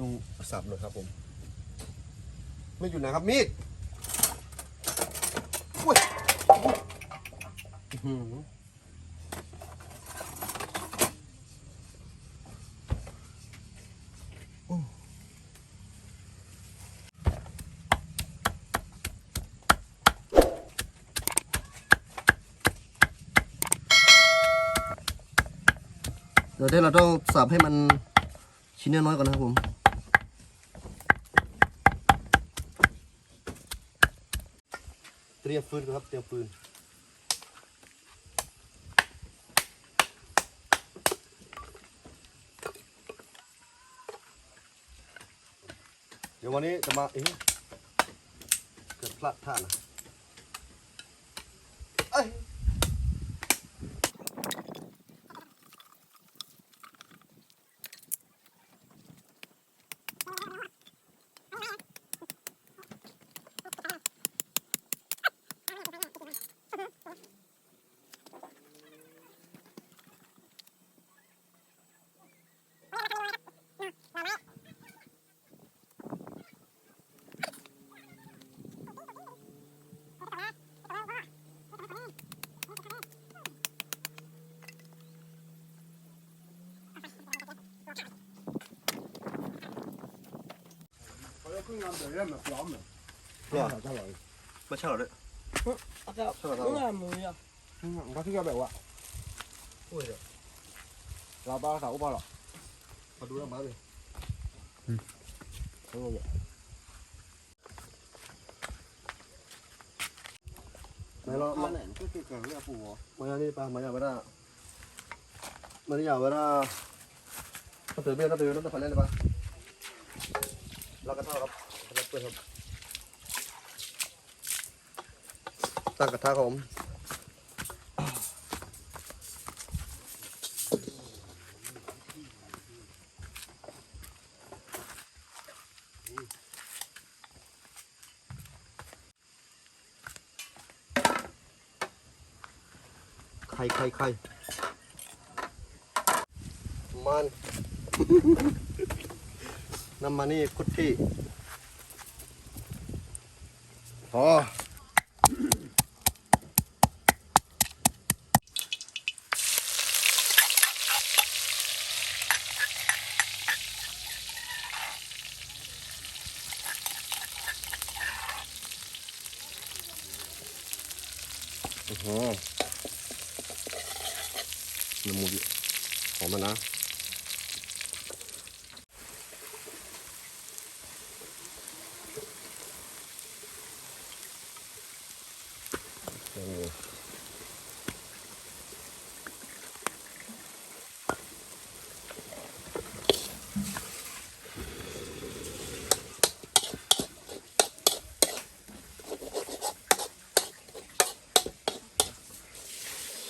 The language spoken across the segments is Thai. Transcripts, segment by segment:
ดูสับหน่อยครับผม ไม่อยู่ไหนครับมีดอุ้ยอื้อหือเดี๋ยวเดี๋ยวเราต้องสับให้มันชิ้นน้อยๆก่อนนะครับผม เต รียมฟืนครับ เตรียมฟืนเดี๋ยววันนี้จะมาเอ๊ะเกิดพลาดท่านะ 没吃了的。嗯，阿哥，我那没有。嗯，我自己要买过。喂，老板，啥五包了？把多少买的？嗯，多少个？没了。买两个，这个要补。买两个，把买两个那，买两个那，那这边那这边那个放两个吧。那个啥了？ เพื่อนครับตั้งกระทะครับผมไข่ไข่ไข่มัน น้ำมันนี่คุดที่ พออื้อหือน้ำมูกหอมมันนะ โอ้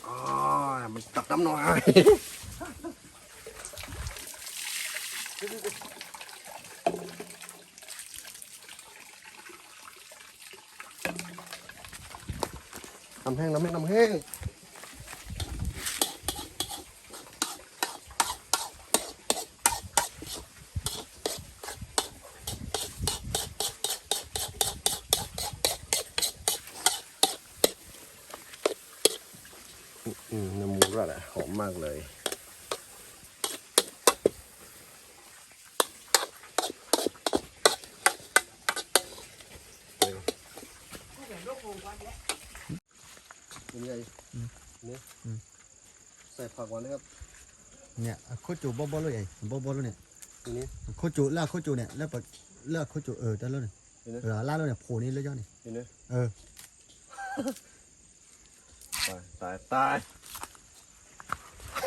อ่ามั น้ำหน่อยน้ำแห้งน้ำแห้งน้ำแห้งอืมน้ำมูกแล้วแหละหอ มมากเลยเป็นไงเนี่ยใส่ผักหวานนะครับ เนี่ยโคจูบ่บ่เลยไอ้บ่บ่เลยเนี่ยทีนี้โคจูลากโคจูเนี่ยแล้วปะลากโคจูเออแต่แล้วเนี่ยเห็นไหมเออลากแล้วเนี่ยโผล่นี่เลยย่อนี่เห็นไหมเออตายตาย ตาย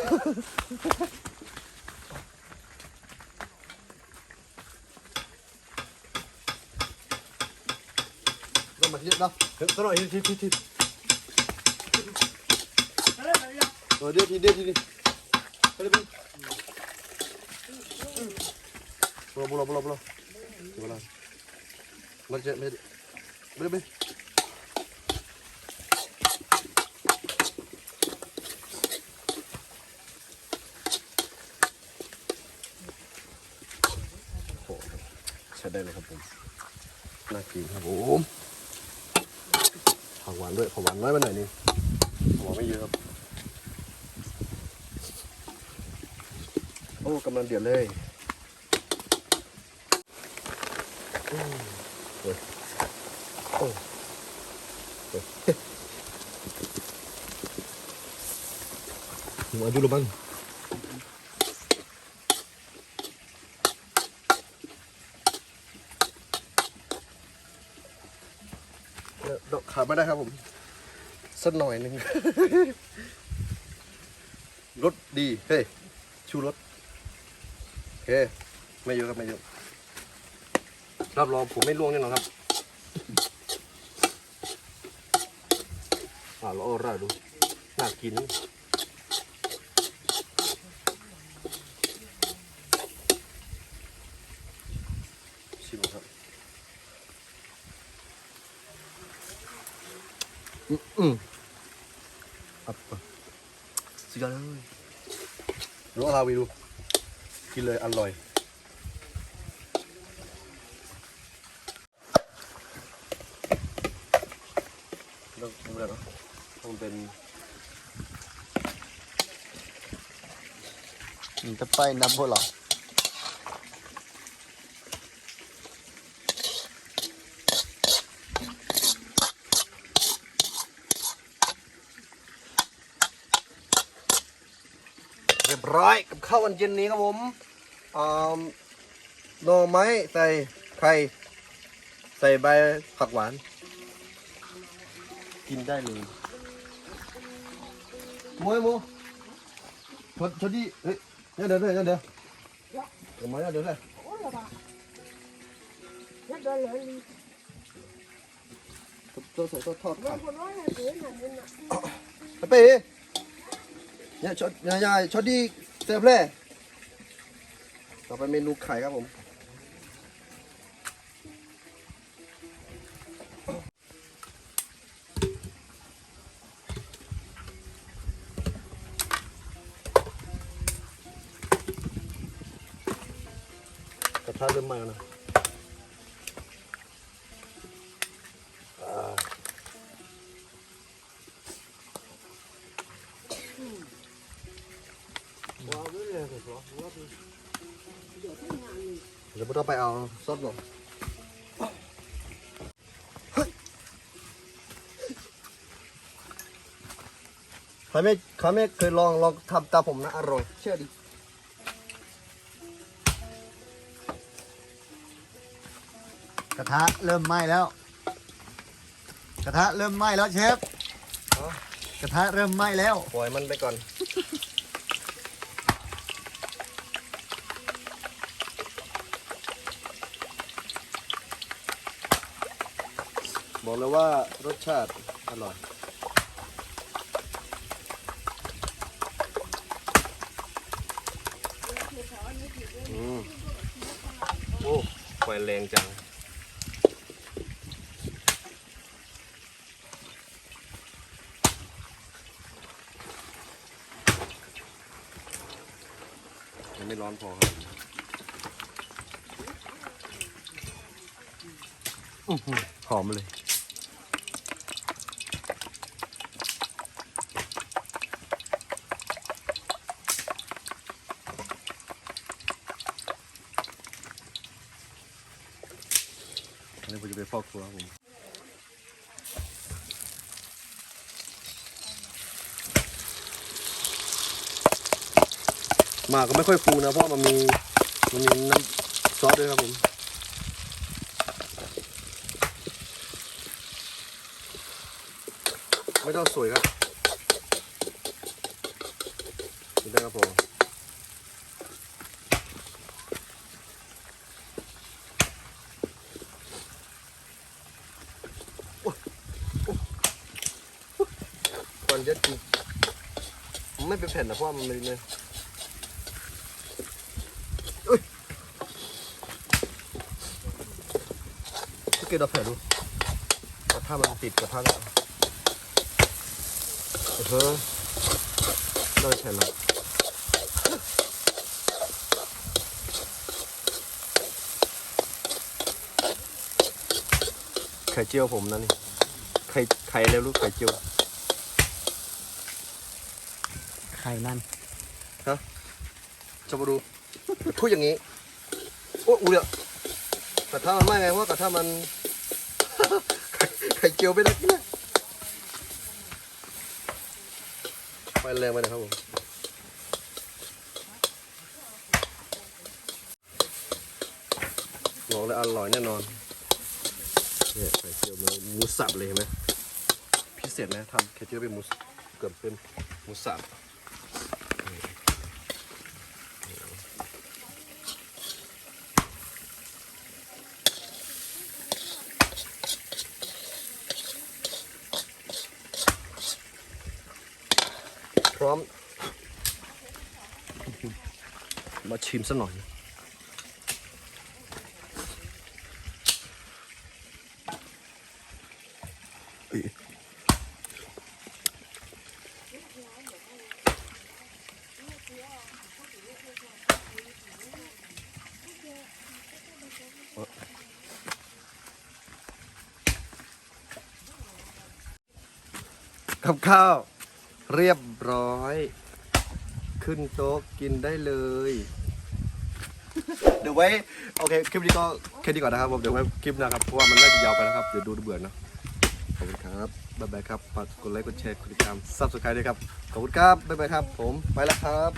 ต้องมาเยอะนะเดี๋ยวต้องหน่อยทีทีทีเออเดี๋ยวทีเดี๋ยวทีนี้ไปเลยไปบุลบุลบุลบุลบุลมันจะไม่ไม่ไม่ โอ้โห ช้ ได้เลยครับผมน่ากินครับผมผักหวานด้วยผักหวานน้อยไปหน่อยนึงผักหวานไม่เยอะครับโอ้กำลังเดือดเลยอืมโอ้ยโอ้ยโอ้ยหัวจุลบังดอก ขาดไม่ได้ครับผมสักหน่อยหนึ่งรสดี เฮ้ยชูรสโอเคไม่เยอะครับไม่เยอะรับรองผมไม่ล่วงแน่นอนครับอ่าเราเอาราดดูน่ากิน ชิมครับ อืมอับสุดยอดเลยดูอาวีดูกินเลยอร่อยต้องทำอะไรเนาะต้องเป็นมันจะไปนับพวกเรา ร้อยกับข้าววันเย็นนี้ครับผมอ่าหน่อไม้ใส่ไข่ใส่ใบผักหวาน กินได้เลยโมยโมชดชดดีเฮ้ยเนี่ยเดี๋ยวเดี๋ยวเดี๋ยวเดี๋ยวเดี๋ยวมาเนี่ยเดี๋ยวเลยตัวใส่ตัวทอดไป เนี่ยชดเนี่ยายชดดีเสิร์ฟเลยต่อไปเมนูไข่ครับผมกระทะเริ่มไหม้แล้วนะ เดี๋ยวพวกเราไปเอาซอสหน่อยเฮ้ยใครไม่ใครไม่เคยลองลองทำตามผมนะอร่อย เชื่อดิกระทะเริ่มไหม้แล้ว กระทะเริ่มไหม้แล้วเชฟอ๋อกระทะเริ่มไหม้แล้ว ปล่อยมันไปก่อน บอกเลยว่ารสชาติอร่อยอืมโอ้ไฟแรงจัง ยังไม่ร้อนพอครับหอมเลย อันนี้ผม จะไปฟอกครัวครับผมหมากก็ไม่ค่อยฟูนะเพราะมันมีมันมีน้ำซอสด้วยครับผมไม่ต้องสวยครับนี่ได้ครับผมโอ้ยโอ้ย ควันเยอะจริงมันไม่เป็นแผ่นนะเพราะว่ามันเลยเนี่ยก็เกดเอาแผลดูกระทะมันติดกระทะแล้วเออได้แผลแล้วไข่เจียวผมนะนี่ไข่ไข่แล้วลูกไข่เจียว ไข่มันจะมาดู พูดอย่างนี้โอ้อูเดียวกระทะมันไม่ไงเพราะกระทะมัน ไข่เจียวไม่ได้กินนะไฟแรงไปนะครับผมบอกเลยอร่อยแน่นอนเนี่ยไข่เจียวมันหมูสับเลยเห็นไหมพิเศษนะทำไข่เจียวเป็นหมูเกือบเป็นหมูสับ พร้อม มา ชิมสักหน่อย กับข้าว เรียบร้อย ขึ้นโต๊ะกินได้เลย เดี๋ยวไว้โอเคคลิปนี้ก็แค่นี้ก่อนนะครับผมเดี๋ยวไว้คลิปหนะครับเพราะว่ามันน่าจะยาวไปแล้วครับเดี๋ยวดูเบื่อเนะขอบคุณครับบ๊ายบายครับฝากกดไลค์กดแชร์กดติดตามซับสไครต์ด้วยครับขอบคุณครับบ๊ายบายครับ ผมไปแล้วครับ